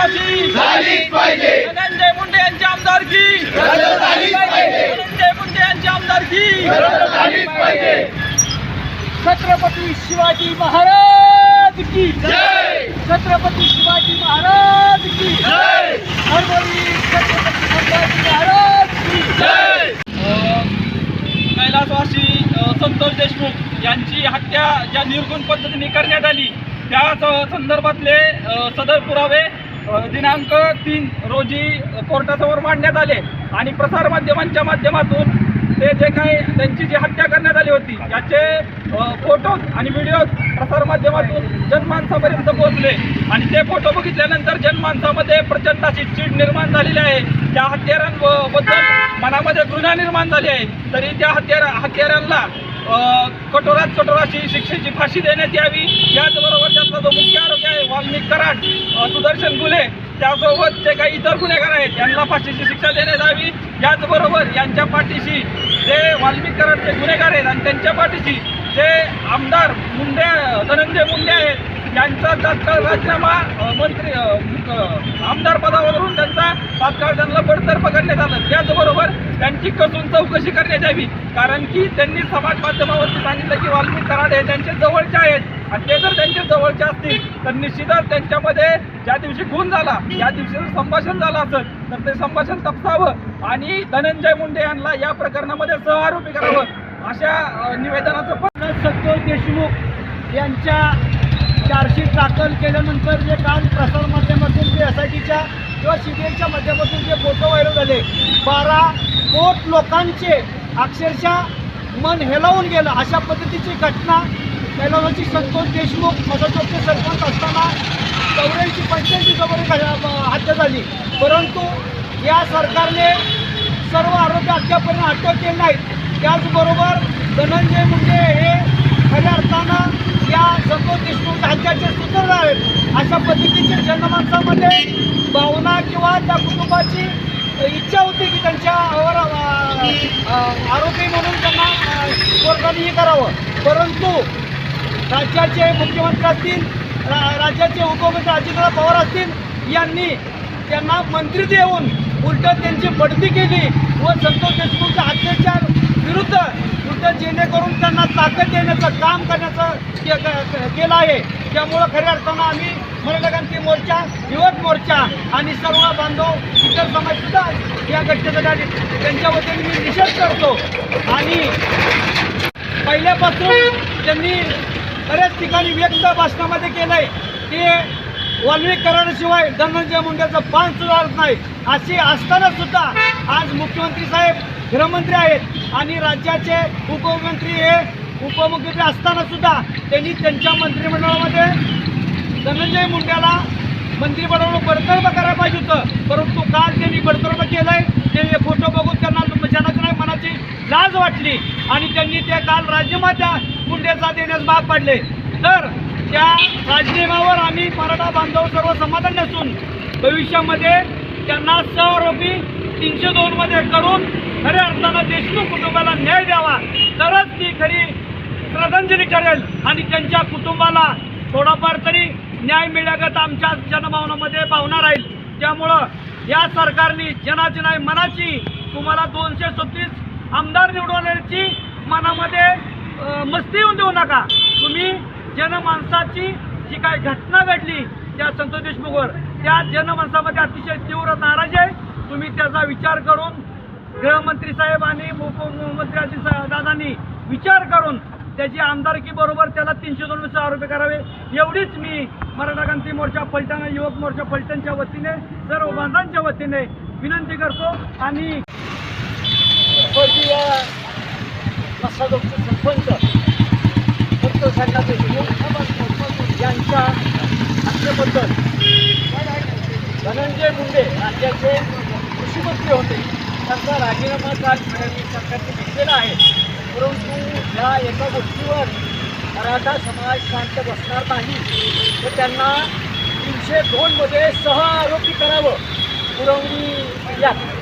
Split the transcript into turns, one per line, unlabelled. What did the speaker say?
फाशी
झालीच पाहिजे.
धनंजय मुंडे यांची आमदारकी
रद्द झालीच पाहिजे.
धनंजय मुंडे यांची आमदारकी
रद्द झालीच पाहिजे.
छत्रपती शिवाजी महाराज की
जय!
छत्रपती शिवाजी महाराज की
जय!
छत्रपती संभाजी महाराज की
जय!
कैलासवासी संतोष देशमुख यांची हत्या ज्या निर्गुण पद्धतीने करण्यात आली त्या संदर्भातले सदर पुरावे दिनांक तीन रोजी कोर्टासमोर मांडण्यात आले आणि प्रसारमाध्यमांच्या माध्यमातून ते जे काही त्यांची जी हत्या करण्यात आली होती याचे फोटोज आणि व्हिडिओज प्रसारमाध्यमातून जनमानसापर्यंत पोहोचले. आणि ते फोटो बघितल्यानंतर जनमानसामध्ये प्रचंड अशी चीड निर्माण झालेली आहे. त्या हत्यारांबद्दल मनामध्ये घृणा निर्माण झाली आहे. तरी त्या हत्यारा हत्यारांना कठोरात कठोराशी शिक्षेची फाशी देण्यात यावी. याचबरोबर त्यातला जो मुख्य वाल्मिक कराड सुदर्शन गुले त्यासोबत जे काही इतर गुन्हेगार आहेत यांना फाशीची शिक्षा देण्यात यावी. याचबरोबर यांच्या पाठीशी जे वाल्मिक कराडचे गुन्हेगार आहेत आणि त्यांच्या पाठीशी जे आमदार मुंडे धनंजय मुंडे आहेत यांचा तात्काळ राजीनामा मंत्री आमदार पदावरून त्यांचा तात्काळ त्यांना बडतर्फ करण्यात आलं. त्याचबरोबर त्यांची कसून चौकशी करण्यात यावी. कारण की त्यांनी समाज माध्यमावरती सांगितलं की वाल्मिक कराड हे त्यांचे जवळचे आहेत. आणि ते जर त्यांचे जवळचे असतील तर निश्चितच त्यांच्यामध्ये ज्या दिवशी खून झाला या दिवशी जर संभाषण झालं असेल तर ते संभाषण तपसावं आणि धनंजय मुंडे यांना या प्रकरणामध्ये सहआरोपी करावं. अशा निवेदनाचं पण सत्य देशमुख यांच्या चार्जशीट दाखल केल्यानंतर जे काल प्रसारमाध्यमातून जे एस आय टीच्या किंवा सी बी आयच्या माध्यमातून जे फोटो व्हायरल झाले बारा कोट लोकांचे अक्षरशः मन हेलावून गेलं. अशा पद्धतीची घटना कैलासाची संतोष देशमुख मदतोपचे सरपंच असताना चौऱ्याऐंशी पंच्याऐंशी जवळ हत्या झाली. परंतु या सरकारने सर्व आरोपी अद्यापर्यंत अटक केली नाहीत त्याचबरोबर धनंजय मुंडे हे खऱ्या अर्थानं या संतोष देशमुख राज्याचे सूत्रधार आहेत. अशा पद्धतीचे जनमानसामध्ये भावना किंवा त्या कुटुंबाची इच्छा होती की त्यांच्यावर आरोपी म्हणून त्यांना कोर्टाने हे करावं. परंतु राज्याचे मुख्यमंत्री असतील रा- राज्याचे उपमुख्यमंत्री अजितदा पवार असतील यांनी त्यांना मंत्री देऊन उलट त्यांची बढती केली व संतोष देशमुखच्या अत्याचार विरुद्ध तर जेणेकरून त्यांना ताकद देण्याचं काम करण्याचं के- केलं आहे. त्यामुळं खऱ्या अर्थानं आम्ही मराठा मोर्चा युवक मोर्चा आणि सर्व बांधव इतर समाजसुद्धा या घटनेसाठी त्यांच्या वतीने मी निषेध करतो. आणि पहिल्यापासून त्यांनी बऱ्याच ठिकाणी व्यक्त भाषणामध्ये केलं की ते कराडाशिवाय धनंजय मुंडेचं पान सुधारत नाही. अशी असताना सुद्धा आज मुख्यमंत्री साहेब गृहमंत्री आहेत आणि राज्याचे उपमुख्यमंत्री हे उपमुख्यमंत्री असताना सुद्धा त्यांनी त्यांच्या मंत्रिमंडळामध्ये धनंजय मुंड्याला मंत्रिमंडळावर बडतर्फ करायला पाहिजे होतं. परंतु काल त्यांनी बडतर्फ केलंय. ते फोटो बघून त्यांना जनाचं नाही मनाची लाज वाटली आणि त्यांनी ते काल राज्यमात्या त्या मुंड्याचा देण्यास भाग पाडले. तर त्या राजीनाम्यावर आम्ही मराठा बांधव सर्व समाधान असून भविष्यामध्ये त्यांना सहआरोपी तीनशे दोनमध्ये करून खऱ्या अर्थानं देशमुख कुटुंबाला न्याय द्यावा. तरच ती खरी श्रद्धांजली ठरेल आणि त्यांच्या कुटुंबाला थोडाफार तरी न्याय मिळागत आमच्या जनभावनामध्ये भावना राहील. त्यामुळं या सरकारने जनाची नाही मनाची तुम्हाला दोनशे सत्तीस आमदार निवडवण्याची मनामध्ये मस्ती येऊन देऊ नका. तुम्ही जनमानसाची जी काय घटना घडली त्या संतोष देशमुखवर त्या जनमानसामध्ये अतिशय तीव्र नाराजी आहे. तुम्ही त्याचा विचार करून गृहमंत्री साहेब आणि उपमुख्यमंत्री दादांनी विचार करून त्याची आमदारकी बरोबर त्याला तीनशे दोन आरोपी करावे. एवढीच मी मराठा क्रांती मोर्चा फलटण युवक मोर्चा फलटणच्या वतीने सर्व बांधांच्या वतीने विनंती करतो आणि सरपंच संतोष अण्णा देशमुख यांच्या हत्येबद्दल धनंजय मुंडे राज्याचे कृषीमंत्री होते. त्यांचा राजीनामा काल फडणवीस सरकारने घेतलेला आहे. परंतु या एका गोष्टीवर मराठा समाज शांत बसणार नाही. तर त्यांना तीनशे दोनमध्ये सह आरोपी करावं. पुरवणी यात.